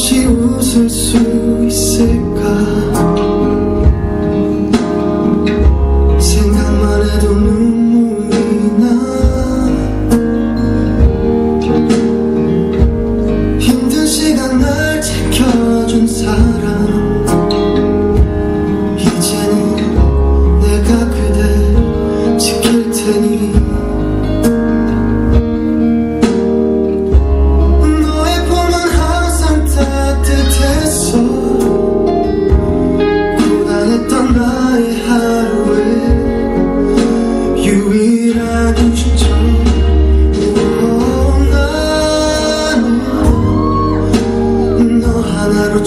다시 웃을 수 있을까?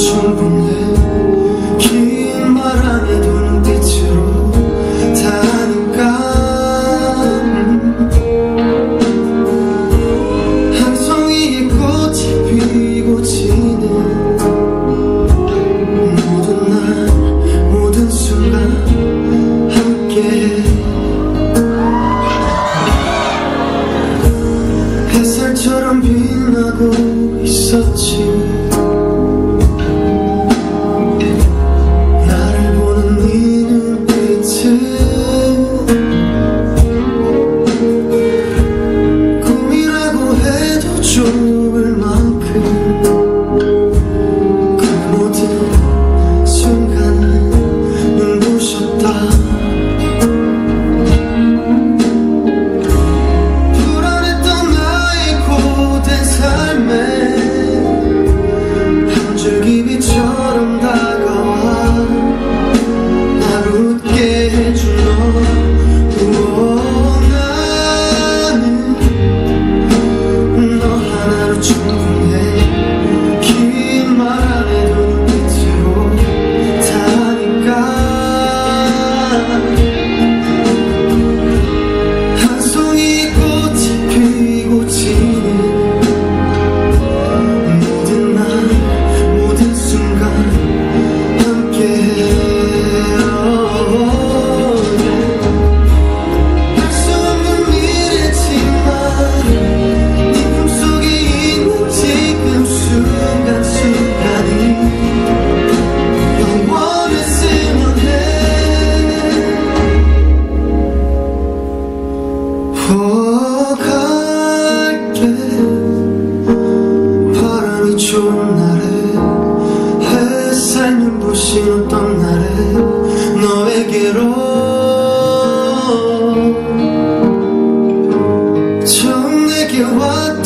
좁은 긴 바람에 도는 빛으로 타니까 한 송이, 꽃이 피고 지는 모든 날 모든 순간 함께 햇살처럼 빛나고 있었지. 걸어갈게. 바람이 좋은 날에 햇살 눈부신 어떤 날에 너에게로 처음 내게 왔